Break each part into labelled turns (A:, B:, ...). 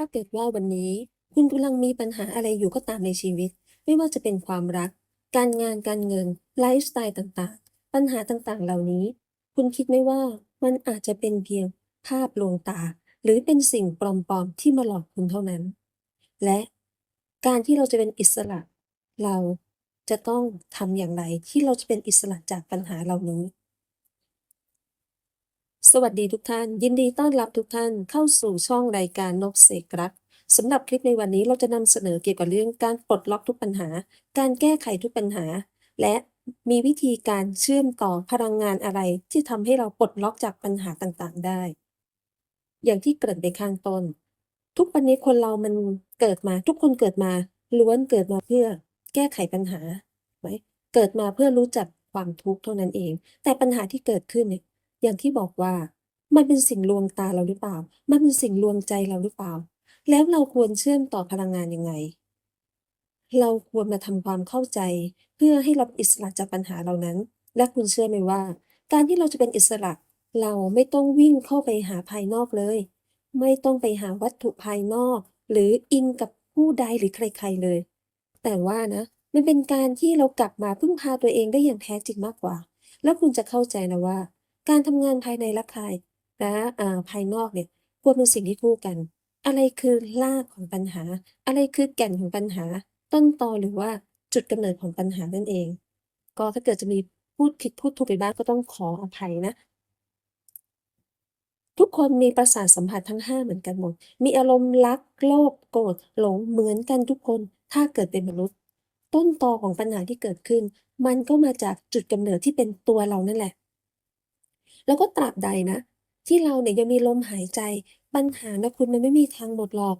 A: ถ้าเกิดว่าวันนี้ คุณกำลังมีปัญหาอะไรอยู่ก็ตามในชีวิต ไม่ว่าจะเป็นความรัก การงานการเงินไลฟ์สไตล์ต่างๆ ปัญหาต่างๆ เหล่านี้ คุณคิดไหมว่ามันอาจจะเป็นเพียงภาพลวงตา หรือเป็นสิ่งปลอมๆที่มาหลอกคุณเท่านั้น และการที่เราจะเป็นอิสระ เราจะต้องทำอย่างไรที่เราจะเป็นอิสระจากปัญหาเหล่านี้ สวัสดีทุกท่าน ยินดีต้อนรับทุกท่านเข้าสู่ช่องรายการนกเสกรักสำหรับคลิปในวันนี้เราจะนำเสนอเกี่ยวกับเรื่องการปลดล็อกทุกปัญหา การแก้ไขทุกปัญหา และมีวิธีการเชื่อมต่อพลังงานอะไร ที่ทำให้เราปลดล็อกจากปัญหาต่างๆ ได้ อย่างที่เกริ่นไปข้างต้น ทุกวันนี้คนเรามันเกิดมา ทุกคนเกิดมาล้วนเกิดมาเพื่อแก้ไขปัญหาไหมเกิดมาเพื่อรู้จักความทุกข์เท่านั้นเอง แต่ปัญหาที่เกิดขึ้นเนี่ย อย่างที่บอกว่า มันเป็นสิ่งลวงตาเราหรือเปล่า มันเป็นสิ่งลวงใจเราหรือเปล่า แล้วเราควรเชื่อมต่อพลังงานยังไง เราควรมาทำความเข้าใจ เพื่อให้เราอิสระจากปัญหาเหล่านั้น และคุณเชื่อไหมว่า การที่เราจะเป็นอิสระ เราไม่ต้องวิ่งเข้าไปหาภายนอกเลย ไม่ต้องไปหาวัตถุภายนอก หรืออิงกับผู้ใดหรือใครๆเลย แต่ว่านะมันเป็นการที่เรากลับมาพึ่งพาตัวเองได้อย่างแท้จริงมากกว่า แล้วคุณจะเข้าใจนะว่า การทำงานภายในและภายและภายนอกเนี่ยควรเป็นสิ่งที่คู่กัน อะไรคือรากของปัญหา อะไรคือแก่นของปัญหา ต้นตอหรือว่าจุดกำเนิดของปัญหานั่นเอง ก็ถ้าเกิดจะมีพูดผิดพูดถูกไปบ้างก็ต้องขออภัยนะ ทุกคนมีประสาทสัมผัสทั้ง 5 เหมือนกันหมด มีอารมณ์รักโลภโกรธหลงเหมือนกันทุกคน ถ้าเกิดเป็นมนุษย์ ต้นตอของปัญหาที่เกิดขึ้น มันก็มาจากจุดกำเนิดที่เป็นตัวเรานั่นแหละ แล้วก็ตราบใดนะ ที่เราเนี่ยยังมีลมหายใจ ปัญหานะคุณมันไม่มีทางหมดหรอก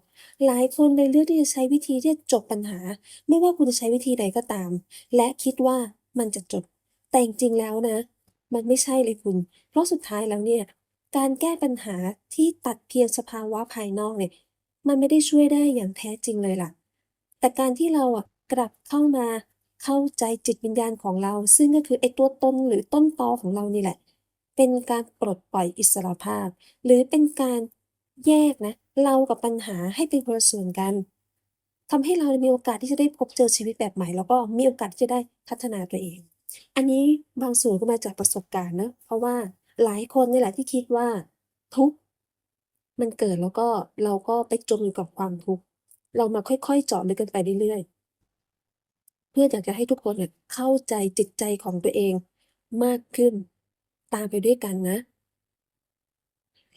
A: หลายคนเลยเลือกที่จะใช้วิธีที่จะจบปัญหา ไม่ว่าคุณจะใช้วิธีใดก็ตาม และคิดว่ามันจะจบ แต่จริงๆแล้วนะ มันไม่ใช่เลยคุณ เพราะสุดท้ายแล้วเนี่ย การแก้ปัญหาที่ตัดเพียงสภาวะภายนอกเนี่ย มันไม่ได้ช่วยได้อย่างแท้จริงเลยล่ะ แต่การที่เราอะกลับเข้ามาเข้าใจจิตวิญญาณของเรา ซึ่งก็คือไอ้ตัวตนหรือต้นตอของเรานี่แหละ เป็นการปลดปล่อยอิสรภาพ หรือเป็นการแยกนะ เรากับปัญหาให้เป็นคนละส่วนกันทำให้เรามีโอกาสที่จะได้พบเจอชีวิตแบบใหม่ แล้วก็มีโอกาสที่จะได้พัฒนาตัวเอง อันนี้บางส่วนก็มาจากประสบการณ์เนอะเพราะว่าหลายคนนี่แหละที่คิดว่าทุกมันเกิดแล้วก็เราก็ไปจมอยู่กับความทุกข์เรามาค่อยๆเจาะลึกกันไปเรื่อยๆ เพื่ออยากจะให้ทุกคนเนี่ยเข้าใจจิตใจของตัวเองมากขึ้น ตามไปด้วยกันนะ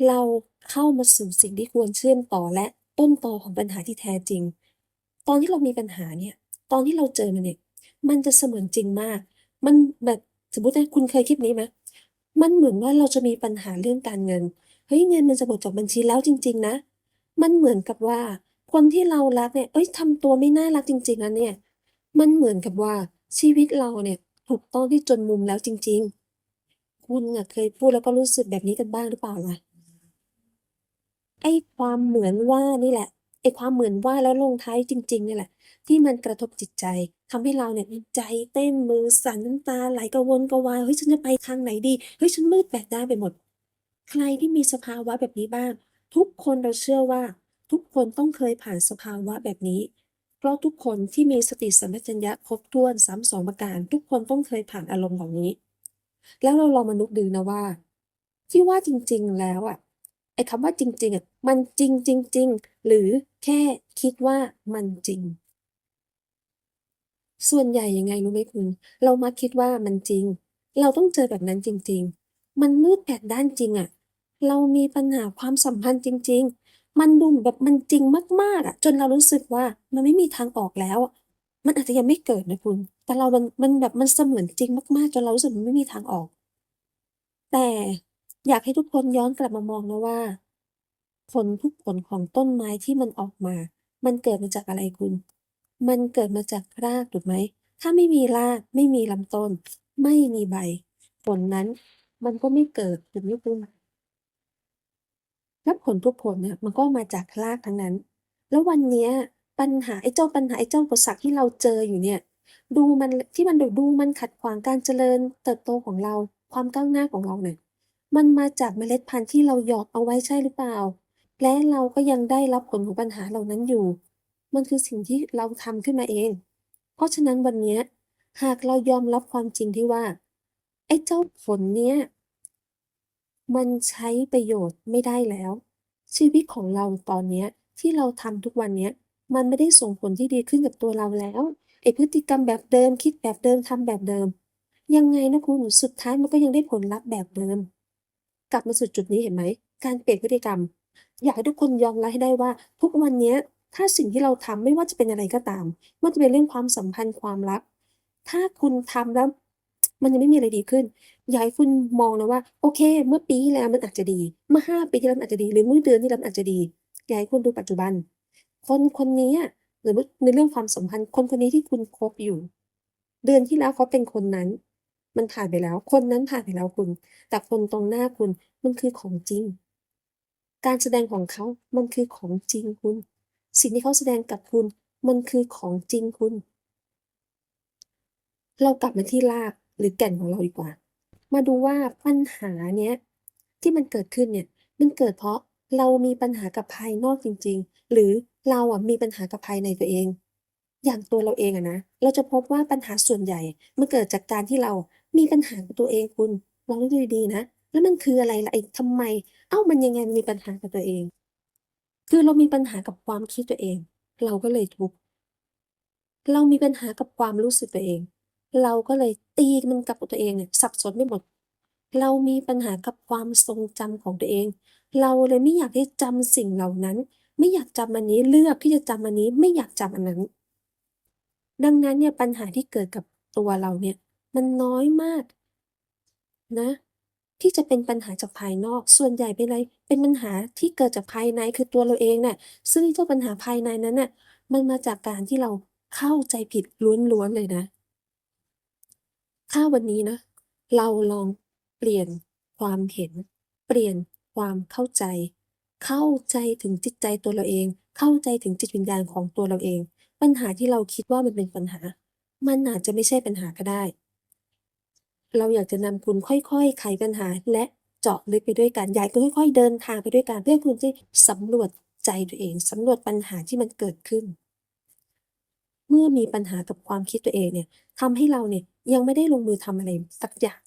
A: เราเข้ามาสู่สิ่งที่ควรเชื่อมต่อและต้นตอของปัญหาที่แท้จริง ตอนที่เรามีปัญหาเนี่ย ตอนที่เราเจอมันเนี่ย มันจะเสมือนจริงมาก มันแบบสมมตินะคุณเคยคิดนี้ไหมมันเหมือนว่าเราจะมีปัญหาเรื่องการเงิน เฮ้ยเงินมันจะหมดจากบัญชีแล้วจริง ๆ นะ มันเหมือนกับว่า คนที่เรารักเนี่ย เอ้ยทำตัวไม่น่ารักจริงๆนะเนี่ย มันเหมือนกับว่าชีวิตเราเนี่ยถูกต้องที่จนมุมแล้วจริง ๆ คุณอะเคยพูดแล้วก็รู้สึกแบบนี้กันบ้างหรือเปล่าล่ะ ไอ้ความเหมือนว่านี่แหละ ไอ้ความเหมือนว่าแล้วลงท้ายจริง ๆ นี่แหละ ที่มันกระทบจิตใจทำให้เราเนี่ยใจเต้นมือสั่นน้ำตาไหลกระวนกระวายเฮ้ยฉันจะไปทางไหนดีเฮ้ยฉันมืดแปดด้านไปหมด ใครที่มีสภาวะแบบนี้บ้าง ทุกคนเราเชื่อว่า ทุกคนต้องเคยผ่านสภาวะแบบนี้ เพราะทุกคนที่มีสติสัมปชัญญะครบถ้วนซ้ำสองประการ ทุกคนต้องเคยผ่านอารมณ์เหล่านี้ แล้วเราลองมานึกดูนะว่า ที่ว่าจริง ๆ แล้วอะไอ้คำว่าจริง ๆอะมันจริงจริงๆหรือแค่คิดว่ามันจริง ส่วนใหญ่ยังไงรู้ไหมคุณ เรามักคิดว่ามันจริง เราต้องเจอแบบนั้นจริง ๆ มันมืดแปดด้านจริงอะ เรามีปัญหาความสัมพันธ์จริง ๆ มันดูเหมือนแบบมันจริงมากๆอะจนเรารู้สึกว่ามันไม่มีทางออกแล้วอะ มันอาจจะยังไม่เกิดนะคุณ แต่เรา มัน มันแบบมันเสมือนจริงมาก ๆ จนเรารู้สึกมันไม่มีทางออก แต่อยากให้ทุกคนย้อนกลับมามองนะว่า ผลทุกผลของต้นไม้ที่มันออกมา มันเกิดมาจากอะไรคุณ มันเกิดมาจากรากถูกไหม ถ้าไม่มีราก ไม่มีลำต้น ไม่มีใบ ผลนั้นมันก็ไม่เกิดถูกไหมคุณและผลทุกผลเนี่ยมันก็มาจากรากทั้งนั้น แล้ววันเนี้ย ปัญหาไอ้เจ้าปัญหาไอ้เจ้าอุปสรรคที่เราเจออยู่เนี่ย ดูมันที่มันดูดูมันขัดขวางการเจริญเติบโตของเรา ความก้าวหน้าของเราเนี่ยมันมาจากเมล็ดพันธุ์ที่เราหยอดเอาไว้ใช่หรือเปล่า และเราก็ยังได้รับผลของปัญหาเหล่านั้นอยู่ มันคือสิ่งที่เราทำขึ้นมาเอง เพราะฉะนั้นวันนี้หากเรายอมรับความจริงที่ว่า ไอ้เจ้าผลเนี้ยมันใช้ประโยชน์ไม่ได้แล้ว ชีวิตของเราตอนเนี้ยที่เราทำทุกวันเนี้ย มันไม่ได้ส่งผลที่ดีขึ้นกับตัวเราแล้วไอ้พฤติกรรมแบบเดิมคิดแบบเดิมทำแบบเดิม ยังไงนะคุณสุดท้ายมันก็ยังได้ผลลัพธ์แบบเดิม กลับมาสู่จุดนี้เห็นไหมการเปลี่ยนพฤติกรรม อยากให้ทุกคนยอมรับให้ได้ว่า ทุกวันนี้ถ้าสิ่งที่เราทำไม่ว่าจะเป็นอะไรก็ตามไม่ว่าจะเป็นเรื่องความสัมพันธ์ความรัก ถ้าคุณทำแล้ว มันยังไม่มีอะไรดีขึ้นอยากให้คุณมองนะว่า โอเค เมื่อปีแล้วมันอาจจะดี เมื่อ5ปีที่แล้วมันอาจจะดี หรือเมื่อเดือนที่แล้วมันอาจจะดีอยากให้คุณดูปัจจุบัน คนคนนี้ยสมมุติในเรื่องความสัมพันธ์ คนคนนี้ที่คุณคบอยู่ เดือนที่แล้วเขาเป็นคนนั้น มันผ่านไปแล้ว คนนั้นผ่านไปแล้วคุณ แต่คนตรงหน้าคุณมันคือของจริง การแสดงของเขามันคือของจริงคุณ สิ่งที่เขาแสดงกับคุณ มันคือของจริงคุณ เรากลับมาที่รากหรือแก่นของเราดีกว่า มาดูว่าปัญหาเนี้ยที่มันเกิดขึ้นเนี่ยมันเกิดเพราะเรามีปัญหากับภายนอกจริง ๆ หรือ เราอะมีปัญหากับภายในตัวเอง อย่างตัวเราเองอะนะ เราจะพบว่าปัญหาส่วนใหญ่มันเกิดจากการที่เรามีปัญหากับตัวเองคุณลองดูดีๆนะ แล้วมันคืออะไรล่ะไอ้ทำไม เอ้ามันยังไงมันมีปัญหากับตัวเอง คือเรามีปัญหากับความคิดตัวเอง เราก็เลยทุกข์เรามีปัญหากับความรู้สึกตัวเอง เราก็เลยตีมันกับตัวเองเนี่ยสับสนไปหมด เรามีปัญหากับความทรงจำของตัวเอง เราเลยไม่อยากให้จำสิ่งเหล่านั้น ไม่อยากจำอันนี้เลือกที่จะจำอันนี้ไม่อยากจำอันนั้น ดังนั้นเนี่ยปัญหาที่เกิดกับตัวเราเนี่ย มันน้อยมากนะ ที่จะเป็นปัญหาจากภายนอก ส่วนใหญ่เป็นอะไรเป็นปัญหาที่เกิดจากภายในคือตัวเราเองน่ะซึ่งเจ้าปัญหาภายในนั้นเน่ะมันมาจากการที่เราเข้าใจผิดล้วนๆเลยนะถ้าวันนี้นะ เราลองเปลี่ยนความเห็น เปลี่ยนความเข้าใจ เข้าใจถึงจิตใจตัวเราเอง เข้าใจถึงจิตวิญญาณของตัวเราเอง ปัญหาที่เราคิดว่ามันเป็นปัญหา มันอาจจะไม่ใช่ปัญหาก็ได้ เราอยากจะนำคุณค่อยๆไขปัญหา และเจาะลึกไปด้วยกัน อยากให้คุณค่อย ๆ เดินทางไปด้วยกันเพื่อคุณได้สำรวจใจตัวเองสำรวจปัญหาที่มันเกิดขึ้น เมื่อมีปัญหากับความคิดตัวเองเนี่ยทำให้เราเนี่ยยังไม่ได้ลงมือทำอะไรสักอย่าง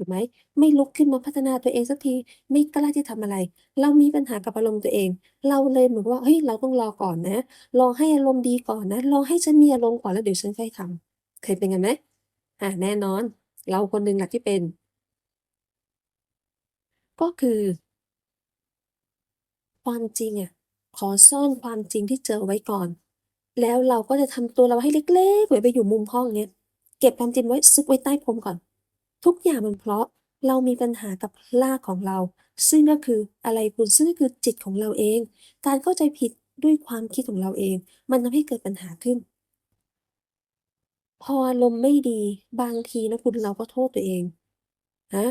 A: ถูกไหม ไม่ลุกขึ้นมาพัฒนาตัวเองสักที ไม่กล้าที่จะทำอะไร เรามีปัญหากับอารมณ์ตัวเอง เราเลยเหมือนว่า เฮ้ย เราต้องรอก่อนนะ รอให้อารมณ์ดีก่อนนะ รอให้ฉันมีอารมณ์ก่อนแล้วเดี๋ยวฉันค่อยทำเคยเป็นกันไหมอ่าแน่นอน เราคนหนึ่งแหละที่เป็น ก็คือ ความจริงอะ ขอซ่อนความจริงที่เจอไว้ก่อน แล้วเราก็จะทำตัวเราให้เล็กๆเหมือนไปอยู่มุมห้องเงี้ย เก็บความจริงไว้ซุกไว้ใต้พรมก่อน ทุกอย่างมันเพราะเรามีปัญหากับรากของเรา ซึ่งก็คืออะไรคุณ ซึ่งก็คือจิตของเราเอง การเข้าใจผิดด้วยความคิดของเราเอง มันทำให้เกิดปัญหาขึ้น พออารมณ์ไม่ดีบางทีนะคุณเราก็โทษตัวเองฮะ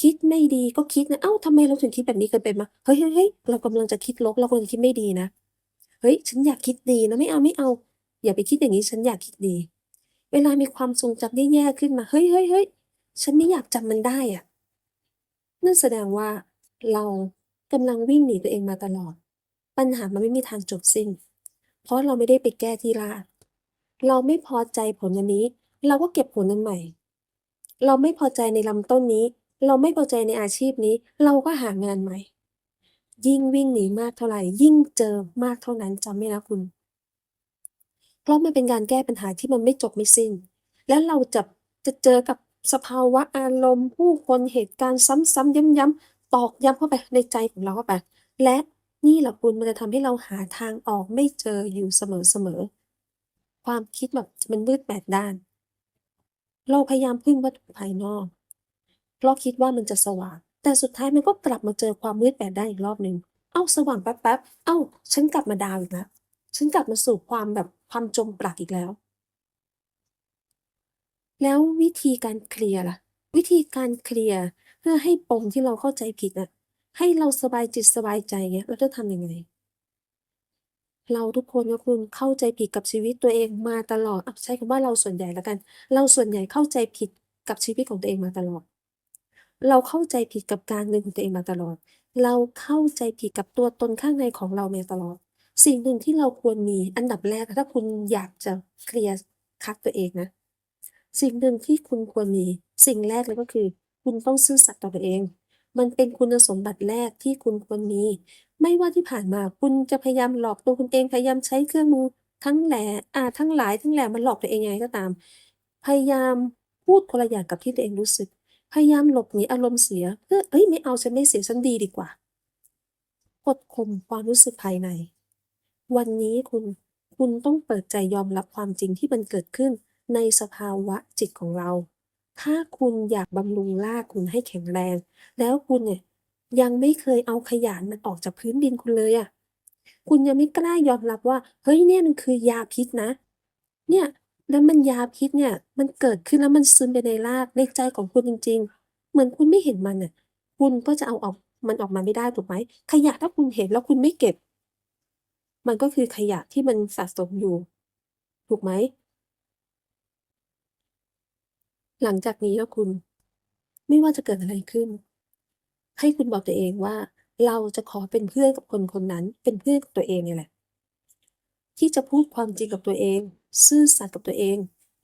A: คิดไม่ดีก็คิดนะ เอ้าทำไมเราถึงคิดแบบนี้เคยเป็นไหม?เฮ้ยๆๆเรากำลังจะคิดลบ เรากำลังคิดไม่ดีนะ เฮ้ย ฉันอยากคิดดีนะไม่เอาๆอา อย่าไปคิดอย่างงี้ ฉันอยากคิดดี เวลามีความทรงจำแย่ๆขึ้นมา เฮ้ยๆๆ ฉันไม่อยากจำมันได้อะนั่นแสดงว่าเรากำลังวิ่งหนีตัวเองมาตลอด ปัญหามันไม่มีทางจบสิ้น เพราะเราไม่ได้ไปแก้ที่รากเราไม่พอใจผลอันนี้ เราก็เก็บผลอันใหม่ เราไม่พอใจในลำต้นนี้ เราไม่พอใจในอาชีพนี้ เราก็หางานใหม่ ยิ่งวิ่งหนีมากเท่าไหร่ ยิ่งเจอมากเท่านั้นจำไว้นะคุณ เพราะมันเป็นการแก้ปัญหาที่มันไม่จบไม่สิ้น แล้วเราจะจะเจอกับ สภาวะอารมณ์ ผู้คนเหตุการณ์ซ้ำๆย้ำๆตอกย้ำเข้าไปในใจของเราเข้าไป และนี่แหละคุณมันจะทำให้เราหาทางออกไม่เจออยู่เสมอๆความคิดแบบมันมืดแปดด้าน เราพยายามพึ่งวัตถุภายนอกเราคิดว่ามันจะสว่าง แต่สุดท้ายมันก็กลับมาเจอความมืดแปดด้านอีกรอบหนึ่งเอ้าสว่างแป๊บๆอ้า ฉันกลับมาดาวอีกแล้วฉันกลับมาสู่ความแบบความจมปลักอีกแล้ว แล้ววิธีการเคลียร์ล่ะ วิธีการเคลียร์เพื่อให้ปมที่เราเข้าใจผิดอะให้เราสบายจิตสบายใจเงี้ย เราจะทำยังไง?เราทุกคนนะคุณเข้าใจผิดกับชีวิตตัวเองมาตลอดอใช้คำว่าเราส่วนใหญ่แล้วกัน เราส่วนใหญ่เข้าใจผิดกับชีวิตของตัวเองมาตลอด เราเข้าใจผิดกับการเงินของตัวเองมาตลอด เราเข้าใจผิดกับตัวตนข้างในของเรามาตลอด สิ่งหนึ่งที่เราควรมีอันดับแรกถ้าคุณอยากจะเคลียร์คัดตัวเองนะ สิ่งหนึ่งที่คุณควรมี สิ่งแรกเลยก็คือ คุณต้องซื่อสัตย์ต่อตัวเอง มันเป็นคุณสมบัติแรกที่คุณควรมี ไม่ว่าที่ผ่านมาคุณจะพยายามหลอกตัวคุณเองพยายามใช้เครื่องมือทั้งแหลอ่าทั้งหลายทั้งแหล่มาหลอกตัวเองยังไงก็ตาม พยายามพูดคนละอย่างกับที่ตัวเองรู้สึก พยายามหลบหนีอารมณ์เสียเพื่อเฮ้ยไม่เอาฉันไม่เสียฉันดีดีกว่ากดข่มความรู้สึกภายใน วันนี้คุณคุณต้องเปิดใจยอมรับความจริงที่มันเกิดขึ้น ในสภาวะจิตของเรา ถ้าคุณอยากบำรุงรากคุณให้แข็งแรง แล้วคุณเนี่ยยังไม่เคยเอาขยะมันออกจากพื้นดินคุณเลยอะคุณยังไม่กล้ายอมรับว่า เฮ้ยเนี่ยมันคือยาพิษนะ เนี่ยแล้วมันยาพิษเนี่ย มันเกิดขึ้นแล้วมันซึมไปในรากในใจของคุณจริง ๆ เหมือนคุณไม่เห็นมันน่ะ คุณก็จะเอาออกมันออกมาไม่ได้ถูกไหม?ขยะถ้าคุณเห็นแล้วคุณไม่เก็บ มันก็คือขยะที่มันสะสมอยู่ ถูกไหม? หลังจากนี้นะคุณ ไม่ว่าจะเกิดอะไรขึ้น ให้คุณบอกตัวเองว่า เราจะขอเป็นเพื่อนกับคนคนนั้น เป็นเพื่อนกับตัวเองเนี่ยแหละ ที่จะพูดความจริงกับตัวเอง ซื่อสัตย์กับตัวเอง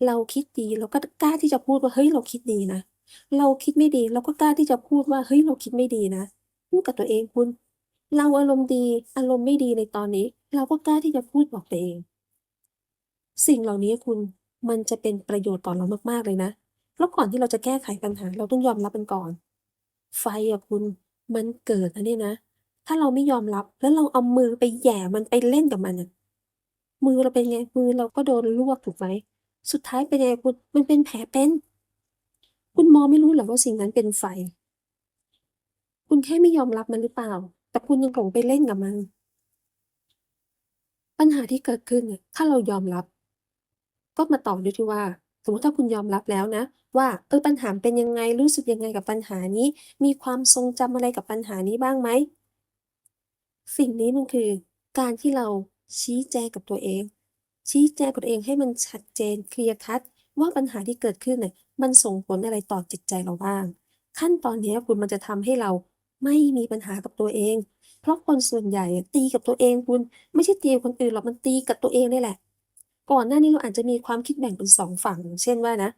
A: เราคิดดีเราก็กล้าที่จะพูดว่าเฮ้ยเราคิดดีนะเราคิดไม่ดีเราก็กล้าที่จะพูดว่าเฮ้ยเราคิดไม่ดีนะพูดกับตัวเองคุณ เราอารมณ์ดี อารมณ์ไม่ดีในตอนนี้ เราก็กล้าที่จะพูดบอกตัวเอง สิ่งเหล่านี้คุณมันจะเป็นประโยชน์ต่อเรามากๆเลยนะ แล้วก่อนที่เราจะแก้ไขปัญหา เราต้องยอมรับมันก่อน ไฟอะคุณมันเกิดนะเนี่ยนะ ถ้าเราไม่ยอมรับแล้วเราเอามือไปแหย่มันไปเล่นกับมันน่ะมือเราเป็นไง?มือเราก็โดนลวกถูกไหม?สุดท้ายเป็นไงคุณมันเป็นแผลเป็น คุณมองไม่รู้เหรอว่าสิ่งนั้นเป็นไฟ คุณแค่ไม่ยอมรับมันหรือเปล่า?แต่คุณยังหลงไปเล่นกับมัน ปัญหาที่เกิดขึ้นเนี่ยถ้าเรายอมรับ ก็มาต่อด้วยที่ว่า สมมติถ้าคุณยอมรับแล้วนะ ว่าเออปัญหาเป็นยังไงรู้สึกยังไงกับปัญหานี้ มีความทรงจำอะไรกับปัญหานี้บ้างไหม?สิ่งนี้มันคือ การที่เราชี้แจงกับตัวเอง ชี้แจงกับตัวเองให้มันชัดเจนเคลียร์คัดว่าปัญหาที่เกิดขึ้นน่ะมันส่งผลอะไรต่อจิตใจเราบ้าง ขั้นตอนนี้คุณมันจะทำให้เราไม่มีปัญหากับตัวเอง เพราะคนส่วนใหญ่ตีกับตัวเองคุณไม่ใช่ตีกับคนอื่นหรอกมันตีกับตัวเองนี่แหละ ก่อนหน้านี้เราอาจจะมีความคิดแบ่งเป็น2ฝั่งอย่ง เช่นว่านะ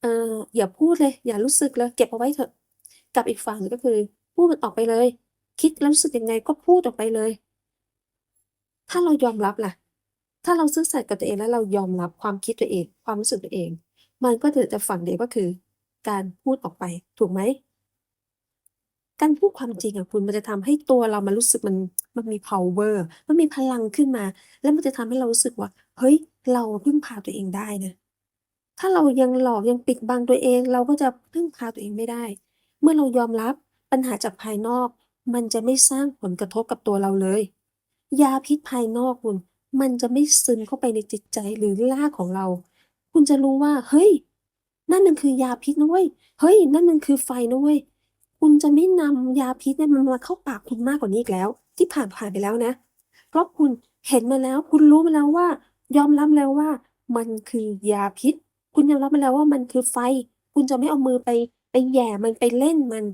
A: เอ่ออย่าพูดเลย อย่ารู้สึกเลยเก็บเอาไว้เถอะ กับอีกฝั่งหนึ่งก็คือ พูดมันออกไปเลย คิดแล้วรู้สึกยังไงก็พูดออกไปเลย ถ้าเรายอมรับล่ะ ถ้าเราซื่อสัตย์กับตัวเองแล้วเรายอมรับความคิดตัวเอง ความรู้สึกตัวเอง มันก็เหลือแต่ฝั่งเดียวก็คือ การพูดออกไปถูกไหม?การพูดความจริงอะคุณมันจะทำให้ตัวเรามันรู้สึกมันมันมีเพาว์เวอร์มันมีพลังขึ้นมา แล้วมันจะทำให้เรารู้สึกว่า เฮ้ย เราพึ่งพาตัวเองได้นะ ถ้าเรายังหลอกยังปิดบังตัวเอง เราก็จะพึ่งพาตัวเองไม่ได้ เมื่อเรายอมรับปัญหาจากภายนอก มันจะไม่สร้างผลกระทบกับตัวเราเลย ยาพิษภายนอกคุณ มันจะไม่ซึมเข้าไปในจิตใจหรือราของเรา คุณจะรู้ว่า เฮ้ย นั่นมันคือยาพิษนะเว้ย เฮ้ย นั่นมันคือไฟนะเว้ย คุณจะไม่นำยาพิษเนี่ยมันมาเข้าปากคุณมากกว่านี้อีกแล้ว ที่ผ่านผ่านไปแล้วนะ เพราะคุณเห็นมาแล้ว คุณรู้มาแล้วว่า ยอมรับแล้วว่า มันคือยาพิษ คุณยอมรับมาแล้วว่า มันคือไฟ คุณจะไม่เอามือไป ไปแหย่มัน ไปเล่นมัน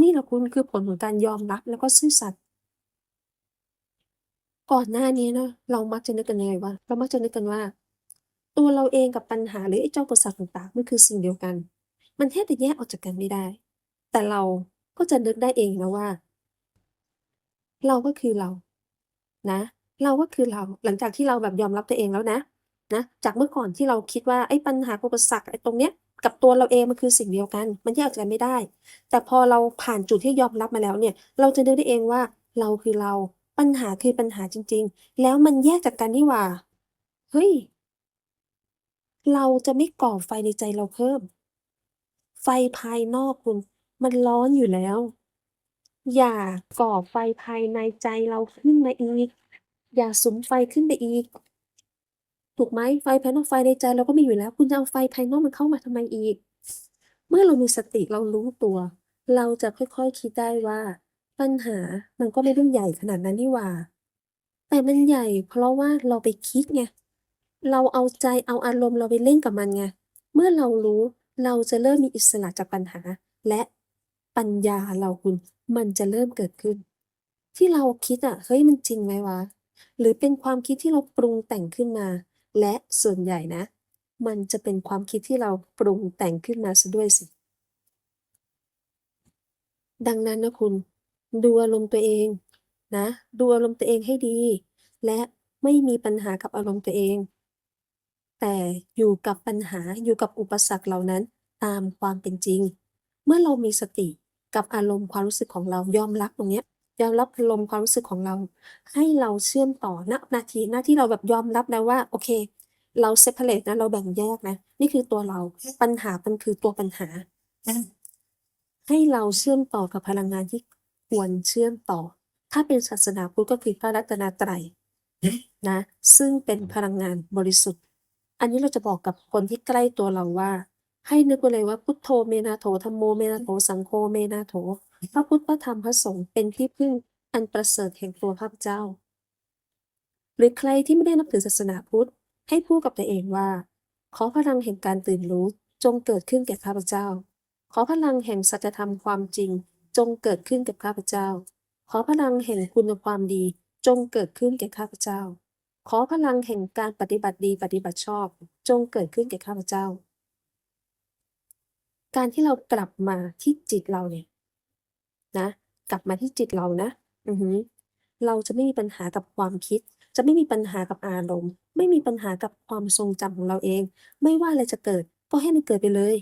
A: นี่แหละคุณ คือผลของการยอมรับแล้วก็ซื่อสัตย์ ก่อนหน้านี้เนาะ เรามักจะนึกกันยังไงวะ เรามักจะนึกกันว่า ตัวเราเองกับปัญหาหรือไอ้เจ้าอุปสรรคต่างๆ มันคือสิ่งเดียวกัน มันแทบจะแยกออกจากกันไม่ได้ แต่เราก็จะนึกได้เองนะว่า เราก็คือเรา นะ เราก็คือเรา หลังจากที่เราแบบยอมรับตัวเองแล้วนะนะ จากเมื่อก่อนที่เราคิดว่าไอ้ปัญหาอุปสรรคไอ้ตรงเนี้ยกับตัวเราเองมันคือสิ่งเดียวกัน มันแยกกจากกันไม่ได้ แต่พอเราผ่านจุดที่ยอมรับมาแล้วเนี่ย เราจะนึกได้เองว่าเราคือเรา ปัญหาคือปัญหาจริง ๆ แล้วมันแยกจากกันนี่หว่า เฮ้ย เราจะไม่ก่อไฟในใจเราเพิ่ม ไฟภายนอกคุณ มันร้อนอยู่แล้ว อย่าก่อไฟภายในใจเราขึ้นมาอีก อย่าสุมไฟขึ้นไปอีก ถูกไหม?ไฟภายนอกไฟในใจเราก็มีอยู่แล้ว คุณจะเอาไฟภายนอกมันเข้ามาทำไมอีก?เมื่อเรามีสติเรารู้ตัว เราจะค่อยๆคิดได้ว่า ปัญหามันก็ไม่ได้ใหญ่ขนาดนั้นนี่หว่า แต่มันใหญ่ เพราะว่าเราไปคิดไงเราเอาใจเอาอารมณ์เราไปเล่นกับมันไงเมื่อเรารู้เราจะเริ่มมีอิสระจากปัญหา และปัญญาเราคุณ มันจะเริ่มเกิดขึ้น ที่เราคิดอะเฮ้ยมันจริงไหมวะ? หรือเป็นความคิดที่เราปรุงแต่งขึ้นมา และส่วนใหญ่นะ มันจะเป็นความคิดที่เราปรุงแต่งขึ้นมาเสียด้วยสิ ดังนั้นนะคุณ ดูอารมณ์ตัวเองนะ ดูอารมณ์ตัวเองให้ดี และไม่มีปัญหากับอารมณ์ตัวเอง แต่อยู่กับปัญหาอยู่กับอุปสรรคเหล่านั้นตามความเป็นจริง เมื่อเรามีสติกับอารมณ์ความรู้สึกของเรายอมรับตรงเนี้ย ยอมรับอารมณ์ความรู้สึกของเรา ให้เราเชื่อมต่อณนาทีณที่เราแบบยอมรับแล้วว่า โอเค เรา separate นะเราแบ่งแยกนะ นี่คือตัวเราปัญหามันคือตัวปัญหา ให้เราเชื่อมต่อกับพลังงานที่ควรเชื่อมต่อ ถ้าเป็นศาสนาพุทธก็คือพระรัตนตรัยนะ ซึ่งเป็นพลังงานบริสุทธิ์ อันนี้เราจะบอกกับคนที่ใกล้ตัวเราว่า ให้นึกไว้เลยว่าพุทโธเมนะโถธัมโมเมนะโถสังโฆเมนะโถ พระพุทธพระธรรมพระสงฆ์เป็นที่พึ่งอันประเสริฐแห่งตัวข้าพเจ้า หรือใครที่ไม่ได้นับถือศาสนาพุทธให้พูดกับตัวเองว่า ขอพลังแห่งการตื่นรู้จงเกิดขึ้นแก่ข้าพเจ้า ขอพลังแห่งสัจธรรมความจริง จงเกิดขึ้นกับข้าพเจ้า ขอพลังแห่งคุณความดี จงเกิดขึ้นแก่ข้าพเจ้า ขอพลังแห่งการปฏิบัติดีปฏิบัติชอบ จงเกิดขึ้นแก่ข้าพเจ้า การที่เรากลับมาที่จิตเราเนี่ย นะ กลับมาที่จิตเรานะ อือฮึเราจะไม่มีปัญหากับความคิด จะไม่มีปัญหากับอารมณ์ ไม่มีปัญหากับความทรงจำของเราเอง ไม่ว่าอะไรจะเกิด ก็ให้มันเกิดไปเลย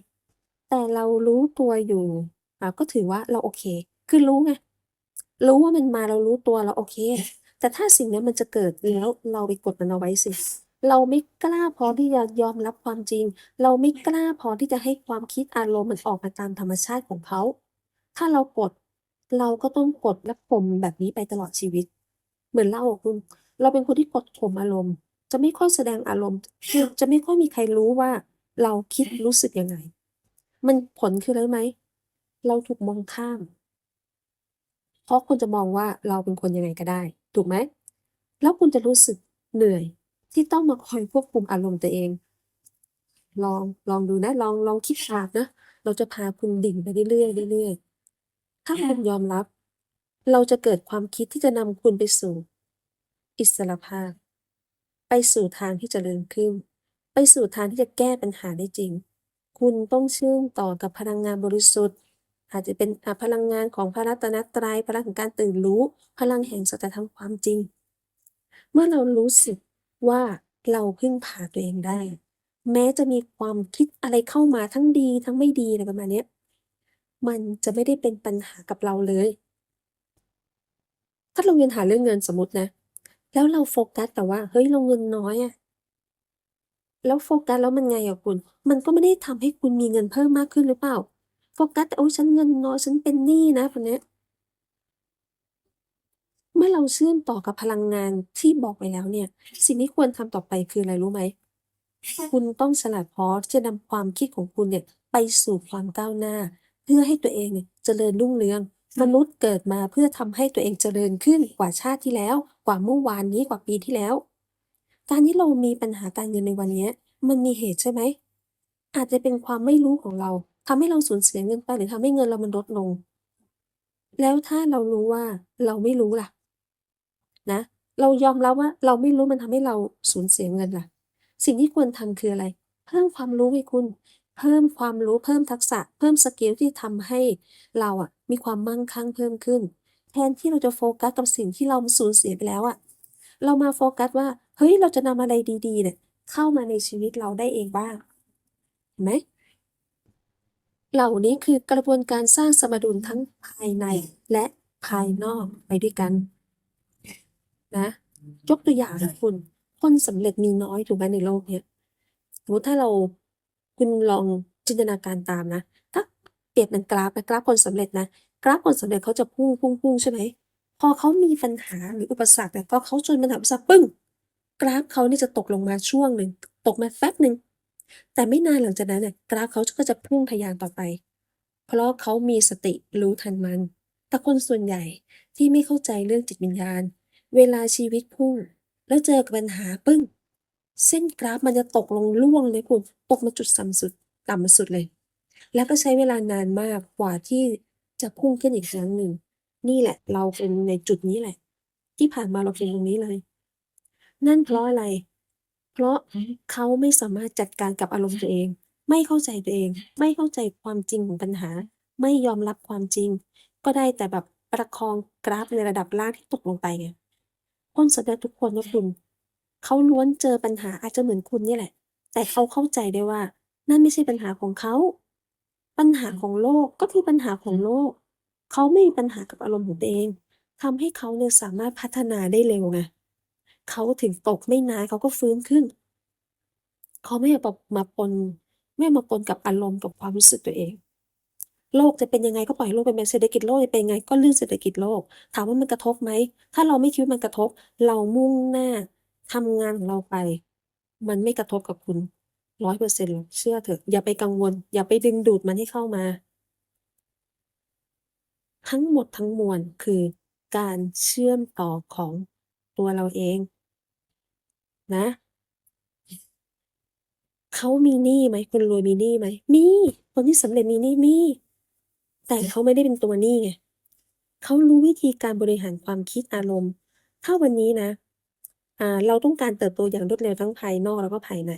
A: แต่เรารู้ตัวอยู่อ่าก็ถือว่าเราโอเค คือรู้ไง รู้ว่ามันมาเรารู้ตัวเราโอเค แต่ถ้าสิ่งนั้มันจะเกิดแล้วเราไปกดมันเอาไว้สิ เราไม่กล้าพอที่จะยอมรับความจริง เราไม่กล้าพอที่จะให้ความคิดอารมณ์มันออกมาตามธรรมชาติของเขา ถ้าเรากด เราก็ต้องกดและข่มแบบนี้ไปตลอดชีวิต เหมือนเราคุณ เราเป็นคนที่กดข่มอารมณ์ จะไม่ค่อยแสดงอารมณ์ คือจะไม่ค่อยมีใครรู้ว่า เราคิดรู้สึกยังไง มันผลคืออะไรไหม?เราถูกมองข้าม เพราะคุณจะมองว่าเราเป็นคนยังไงก็ได้ ถูกไหม?แล้วคุณจะรู้สึกเหนื่อย ที่ต้องมาคอยควบคุมอารมณ์ตัวเอง ลองลองดูนะ ลองลองคิดตามนะ เราจะพาคุณดิ่งไปเรื่อยๆเรื่อยๆ ถ้าคุณยอมรับ เราจะเกิดความคิดที่จะนำคุณไปสู่อิสรภาพ ไปสู่ทางที่เจริญขึ้น ไปสู่ทางที่จะแก้ปัญหาได้จริง คุณต้องเชื่อมต่อกับพลังงานบริสุทธิ์ อาจจะเป็น อ่า พลังงานของพระรัตนตรัย พลังแห่งการตื่นรู้ พลังแห่งสัจธรรมความจริง เมื่อเรารู้สึกว่า เราพึ่งพาตัวเองได้ แม้จะมีความคิดอะไรเข้ามาทั้งดีทั้งไม่ดี อะไรประมาณเนี้ย มันจะไม่ได้เป็นปัญหากับเราเลย ถ้าเรามีปัญหาเรื่องเงินสมมตินะ แล้วเราโฟกัสแต่ว่า เฮ้ยเราเงินน้อยอะแล้วโฟกัสแล้วมันไงอะคุณ มันก็ไม่ได้ทำให้คุณมีเงินเพิ่มมากขึ้นหรือเปล่า?โฟกัสแต่โอ๊ยฉันเงินน้อยฉันเป็นหนี้นะแบบเนี้เมื่อเราเชื่อมต่อกับพลังงานที่บอกไปแล้วเนี่ย สิ่งที่ควรทำต่อไปคืออะไรรู้ไหม?คุณต้องฉลาดพอที่จะนำความคิดของคุณเนี่ยไปสู่ความก้าวหน้า เพื่อให้ตัวเองเนี่ยเจริญรุ่งเรือง มนุษย์เกิดมาเพื่อทำให้ตัวเองเจริญขึ้นกว่าชาติที่แล้ว กว่าเมื่อวานนี้กว่าปีที่แล้ว การที่เรามีปัญหาการเงินในวันเนี้ยมันมีเหตุใช่ไหม?อาจจะเป็นความไม่รู้ของเราทำให้เราสูญเสียเงินไปหรือทำให้เงินเรามันลดลง แล้วถ้าเรารู้ว่าเราไม่รู้ล่ะ นะ เรายอมรับว่าเราไม่รู้มันทำให้เราสูญเสียเงินล่ะ สิ่งที่ควรทำคืออะไร?เพิ่มความรู้ไงคุณ เพิ่มความรู้เพิ่มทักษะ เพิ่มสกิลที่ทำให้เราอะ มีความมั่งคั่งเพิ่มขึ้น แทนที่เราจะโฟกัสกับสิ่งที่เราสูญเสียไปแล้วอะ เรามาโฟกัสว่า เฮ้ย เราจะนำอะไรดีๆ เนี่ย เข้ามาในชีวิตเราได้เองบ้างเห็นไหม?เหล่านี้คือกระบวนการสร้างสมดุลทั้งภายในและภายนอกไปด้วยกัน นะยกตัวอย่างนะคุณ คนสำเร็จมีน้อยถูกไหมในโลกเนี้ยสมมติถ้าเรา คุณลองจินตนาการตามนะ ถ้าเปรียบเป็นกราฟนะกราฟคนสำเร็จนะ กราฟคนสำเร็จเขาจะพุ่งๆๆใช่ไหม?พอเขามีปัญหาหรืออุปสรรคเนี่ยพอเขาจอปัญหาอุปสรรคปึ้ง กราฟเขานี่จะตกลงมาช่วงหนึ่งตกมาแป๊บหนึ่งแต่ไม่นานหลังจากนั้นน่ะกราฟเขาก็จะพุ่งทะยานต่อไป เพราะเขามีสติรู้ทันมัน แต่คนส่วนใหญ่ที่ไม่เข้าใจเรื่องจิตวิญญาณ เวลาชีวิตพุ่ง แล้วเจอกับปัญหาปึ้ง เส้นกราฟมันจะตกลงร่วงเลยคุณตกมาจุดส่ำสุดต่ำสุดเลย แล้วก็ใช้เวลานานมากกว่าที่จะพุ่งขึ้นอีกครั้งหนึ่ง นี่แหละ เราเป็นในจุดนี้แหละ ที่ผ่านมาเราเป็นตรงนี้เลย นั่นเพราะอะไร เพราะเขาไม่สามารถจัดการกับอารมณ์ตัวเอง ไม่เข้าใจตัวเอง ไม่เข้าใจความจริงของปัญหา ไม่ยอมรับความจริง ก็ได้แต่แบบประคองกราฟในระดับล่างที่ตกลงไปไงคนสำเร็จทุกคนนะคุณ เขาล้วนเจอปัญหาอาจจะเหมือนคุณนี่แหละ แต่เขาเข้าใจได้ว่า นั่นไม่ใช่ปัญหาของเขา ปัญหาของโลกก็คือปัญหาของโลก เขาไม่มีปัญหากับอารมณ์ของตัวเองทำให้เขาเนี่ยสามารถพัฒนาได้เร็วไงเขาถึงตกไม่นานเขาก็ฟื้นขึ้น เขาไม่มามาปนไม่มาปนกับอารมณ์กับความรู้สึกตัวเอง โลกจะเป็นยังไงก็ปล่อยโลกเป็นไปเศรษฐกิจโลกจะเป็นยังไงก็เรื่องเศรษฐกิจโลก ถามว่ามันกระทบไหม ถ้าเราไม่คิดว่ามันกระทบ เรามุ่งหน้า ทำงานของเราไป มันไม่กระทบกับคุณ100%หรอกเชื่อเถอะ อย่าไปกังวล อย่าไปดึงดูดมันให้เข้ามา ทั้งหมดทั้งมวลคือการเชื่อมต่อของตัวเราเอง นะเขามีหนี้ไหมคนรวยมีหนี้ไหมมี คนที่สำเร็จมีหนี้มี แต่เขาไม่ได้เป็นตัวหนี้ไงเขารู้วิธีการบริหารความคิดอารมณ์ ถ้าวันนี้นะ อ่า เราต้องการเติบโตอย่างรวดเร็วทั้งภายนอก แล้วก็ภายใน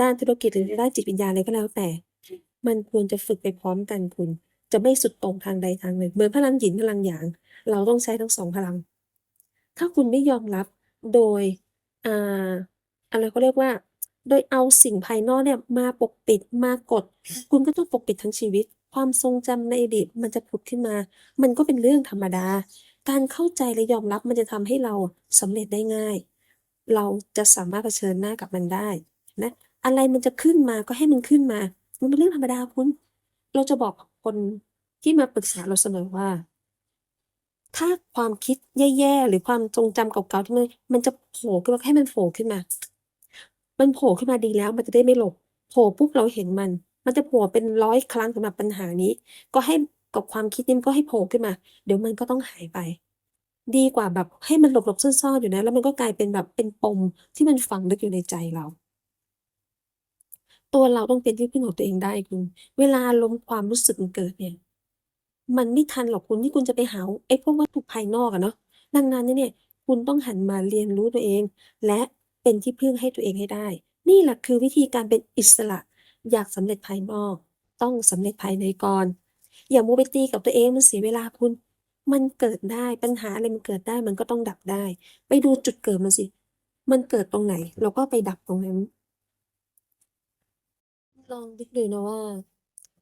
A: ด้านธุรกิจ หรือด้านจิตวิญญาณ อะไรก็แล้วแต่ มันควรจะฝึกไปพร้อมกันคุณ จะไม่สุดต่งทางใดทางหนึ่ง เหมือนพลังหยินพลังหยาง เราต้องใช้ทั้ง2พลัง ถ้าคุณไม่ยอมรับโดย อ่า อะไรเขาเรียกว่า โดยเอาสิ่งภายนอกเนี่ยมาปกปิด มากด คุณก็ต้องปกปิดทั้งชีวิต ความทรงจำในอดีตมันจะผุดขึ้นมา มันก็เป็นเรื่องธรรมดา การเข้าใจและยอมรับมันจะทำให้เราสำเร็จได้ง่าย เราจะสามารถเผชิญหน้ากับมันได้นะอะไรมันจะขึ้นมาก็ให้มันขึ้นมา มันเป็นเรื่องธรรมดาคุณ เราจะบอกคนที่มาปรึกษาเราเสมอว่า ถ้าความคิดแย่ๆ หรือความทรงจำเก่าๆที่มันมันจะโผล่ขึ้นมาก็ให้มันโผล่ขึ้นมา มันโผล่ขึ้นมาดีแล้ว มันจะได้ไม่หลบโผล่ปุ๊บเราเห็นมัน มันจะโผล่เป็น100ครั้งสำหรับปัญหานี้ ก็ให้กับความคิดนี้ก็ให้โผล่ขึ้นมา เดี๋ยวมันก็ต้องหายไป ดีกว่าแบบให้มันหลบ ๆ ซ่อน ๆ อยู่นะ แล้วมันก็กลายเป็นแบบเป็นปมที่มันฝังลึกอยู่ในใจเรา ตัวเราต้องเป็นที่พึ่งของตัวเองได้คุณ เวลาอารมความรู้สึกมันเกิดเนี่ย มันไม่ทันหรอกคุณที่คุณจะไปหาไอ้พวกวัตถุภายนอกอะเนาะ ดังนั้นเนี่ย คุณต้องหันมาเรียนรู้ตัวเอง และเป็นที่พึ่งให้ตัวเองให้ได้ นี่แหละคือวิธีการเป็นอิสระ อยากสำเร็จภายนอก ต้องสำเร็จภายในก่อน อย่ามัวไปตีกับตัวเองมันเสียเวลาคุณ มันเกิดได้ปัญหาอะไรมันเกิดได้มันก็ต้องดับได้ ไปดูจุดเกิดมันสิ มันเกิดตรงไหน เราก็ไปดับตรงนั้น ลองนึกดูนะว่า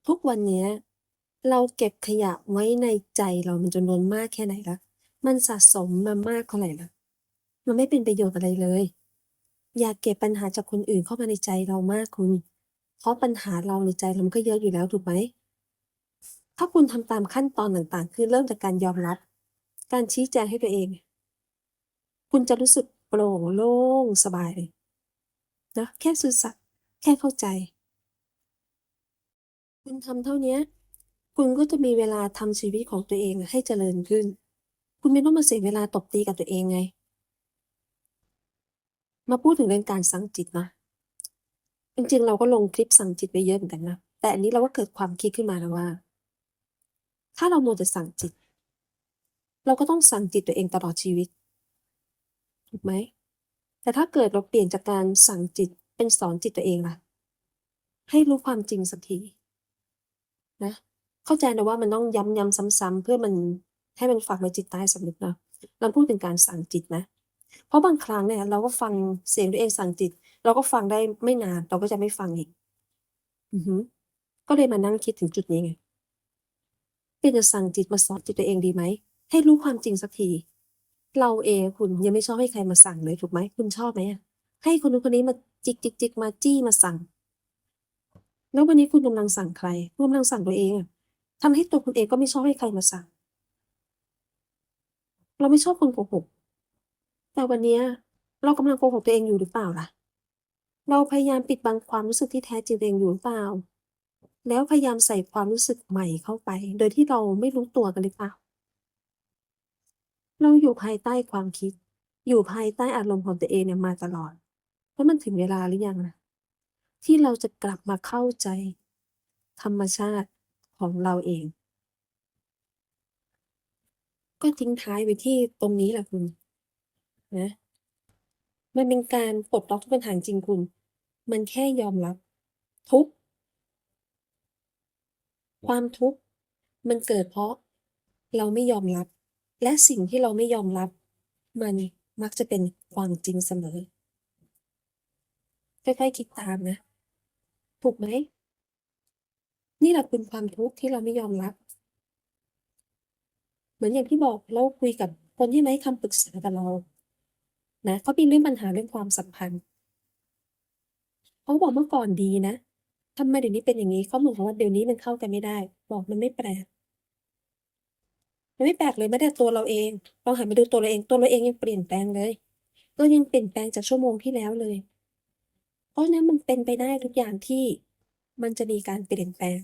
A: ทุกวันเนี้ย เราเก็บขยะไว้ในใจเรามันจำนวนมากแค่ไหนล้วมันสะสมมามากเท่าไหรแล้วมันไม่เป็นประโยชน์อะไรเลย อย่าเก็บปัญหาจากคนอื่นเข้ามาในใจเรามากคุณ เพราะปัญหาเราในใจเรามันก็เยอะอยู่แล้วถูกไหม ถ้าคุณทำตามขั้นตอนต่างๆ คือเริ่มจากการยอมรับ การชี้แจงให้ตัวเอง คุณจะรู้สึกโปร่งโล่งสบายเลยนะแค่ซื่อสัตย์แค่เข้าใจ คุณทำเท่าเนี้ยคุณก็จะมีเวลาทำชีวิตของตัวเองให้เจริญขึ้น คุณไม่ต้องมาเสียเวลาตบตีกับตัวเองไง มาพูดถึงเรื่องการสั่งจิตนะจริงๆเราก็ลงคลิปสั่งจิตไปเยอะเหมือนกันนะ แต่อันนี้เราก็เกิดความคิดขึ้นมาแล้วว่า ถ้าเรามัวแต่สั่งจิต เราก็ต้องสั่งจิตตัวเองตลอดชีวิต ถูกไหม แต่ถ้าเกิดเราเปลี่ยนจากการสั่งจิตเป็นสอนจิตตัวเองล่ะ ให้รู้ความจริงสักทีนะ เข้าใจนะว่ามันต้องย้ำๆซ้ำๆเพื่อมันให้มันฝังในจิตใต้สำนึกเนาะเราพูดถึงการสั่งจิตนะ เพราะบางครั้งเนี่ยเราก็ฟังเสียงตัวเองสั่งจิต เราก็ฟังได้ไม่นาน เราก็จะไม่ฟังอีก อือก็เลยมานั่งคิดถึงจุดนี้ไง เปลี่ยนจากสั่งจิตมาสอนจิตตัวเองดีไหม ให้รู้ความจริงสักที เราเองคุณยังไม่ชอบให้ใครมาสั่งเลยถูกไหมคุณชอบไหมให้คนนู้นคนนี้มาจิกๆๆมาจี้มาสั่ง แล้ววันนี้คุณกำลังสั่งใครคุณกำลังสั่งตัวเองอะทำให้ตัวคุณเองก็ไม่ชอบให้ใครมาสั่ง เราไม่ชอบคนโกหกแต่วันนี้เรากำลังโกหกตัวเองอยู่หรือเปล่าล่ะ เราพยายามปิดบังความรู้สึกที่แท้จริงตัวเองอยู่หรือเปล่า แล้วพยายามใส่ความรู้สึกใหม่เข้าไป โดยที่เราไม่รู้ตัวกันหรือเปล่า เราอยู่ภายใต้ความคิด อยู่ภายใต้อารมณ์ของตัวเองเนี่ยมาตลอด แล้วมันถึงเวลาหรือยังล่ะที่เราจะกลับมาเข้าใจ ธรรมชาติของเราเอง ก็ทิ้งท้ายไว้ที่ตรงนี้แหละคุณนะมันเป็นการปลดล็อกทุกปัญหาจริงคุณ มันแค่ยอมรับทุก ความทุกข์มันเกิดเพราะเราไม่ยอมรับ และสิ่งที่เราไม่ยอมรับ มันมักจะเป็นความจริงเสมอค่อยๆคิดตามนะ ถูกไหม นี่แหละคือความทุกข์ที่เราไม่ยอมรับ เหมือนอย่างที่บอกเราคุยกับคนที่มาให้คำปรึกษากับเรา นะเขามีเรื่องปัญหาเรื่องความสัมพันธ์เขาบอกเมื่อก่อนดีนะ ทำไมเดี๋ยวนี้เป็นอย่างนี้ เขาเหมือนกับว่า เดี๋ยวนี้มันเข้ากันไม่ได้ บอกมันไม่แปลก มันไม่แปลกเลยแม้แต่ตัวเราเอง ลองหันไปดูตัวเราเอง ตัวเราเองยังเปลี่ยนแปลงเลยก็ยังเปลี่ยนแปลงจากชั่วโมงที่แล้วเลย เพราะฉะนั้นมันเป็นไปได้ทุกอย่างที่มันจะมีการเปลี่ยนแปลง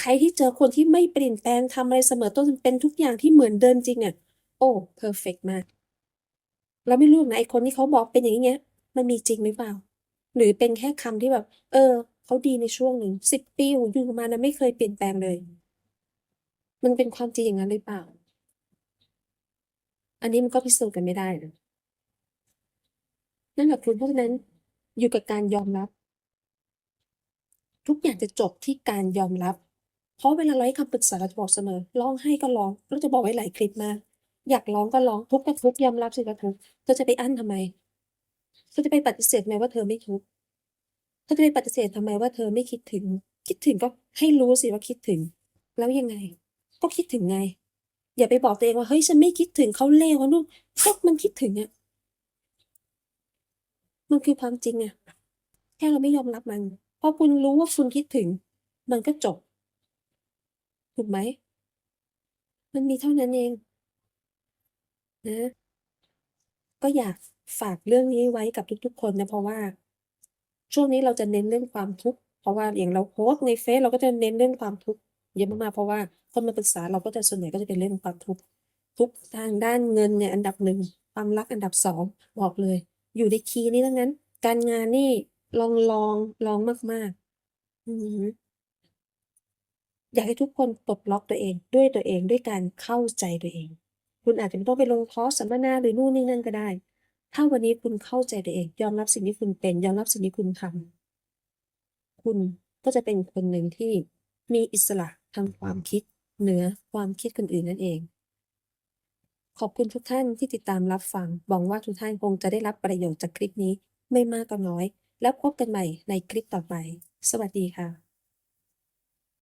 A: ใครที่เจอคนที่ไม่เปลี่ยนแปลงทำอะไรเสมอต้นเป็นทุกอย่างที่เหมือนเดิมจริงอะโอ้เพอร์เฟกมาก เราไม่รู้นะไอ้คนที่เขาบอกเป็นอย่างนี้เงี้ยมันมีจริงหรือเปล่า หรือเป็นแค่คำที่แบบ เออเขาดีในช่วงหนึ่งสิบปีอยู่อยู่มานะไม่เคยเปลี่ยนแปลงเลย มันเป็นความจริงอย่างนั้นหรือเปล่า อันนี้มันก็พิสูจน์กันไม่ได้นะนั่นแหละคุณเพราะฉะนั้นอยู่กับการยอมรับ ทุกอย่างจะจบที่การยอมรับ เพราะเวลาเราให้คำปรึกษาเราจะบอกเสมอร้องไห้ก็ร้องเราจะบอกไว้หลายคลิปมากอยากร้องก็ร้องทุกข์ก็ทุกข์ยอมรับสิว่าทุกข์เธอจะไปอั้นทำไม เธอจะไปปฏิเสธทำไมว่าเธอไม่ทุกข์เธอจะไปปฏิเสธทำไมว่าเธอไม่คิดถึง คิดถึงก็ให้รู้สิว่าคิดถึง แล้วยังไง ก็คิดถึงไง อย่าไปบอกตัวเองว่าเฮ้ยฉันไม่คิดถึงเขาเลวนู่นก็มันคิดถึงอะมันคือความจริงอะแค่เราไม่ยอมรับมันพอคุณรู้ว่าคุณคิดถึง มันก็จบ ถูกไหม มันมีเท่านั้นเองนะก็อยาก ฝากเรื่องนี้ไว้กับทุกๆ คนนะ เพราะว่า ช่วงนี้เราจะเน้นเรื่องความทุกข์เพราะว่าอย่างเราโพสในเฟซเราก็จะเน้นเรื่องความทุกข์เยอะมากๆเพราะว่าคนมาปรึกษาเราก็จะส่วนใหญ่ก็จะเป็นเรื่องความทุกข์ทุกทางด้านเงินเนี่ยอันดับ1ความรักอันดับ2บอกเลย อยู่ในคีย์นี้ทั้งนั้น การงานนี่รองๆรองมากๆ อืออยากให้ทุกคนปลดล็อกตัวเองด้วยตัวเองด้วยการเข้าใจตัวเอง คุณอาจจะไม่ต้องไปลงคอร์สสัมมนาหรือนู่นนี่นั่นก็ได้ ถ้าวันนี้คุณเข้าใจตัวเอง ยอมรับสิ่งที่คุณเป็น ยอมรับสิ่งที่คุณทำคุณก็จะเป็นคนหนึ่งที่มีอิสระทางความคิด เหนือความคิดคนอื่นนั่นเอง ขอบคุณทุกท่านที่ติดตามรับฟังหวังว่าทุกท่านคงจะได้รับประโยชน์จากคลิปนี้ไม่มากก็น้อย แล้วพบกันใหม่ในคลิปต่อไป สวัสดีค่ะ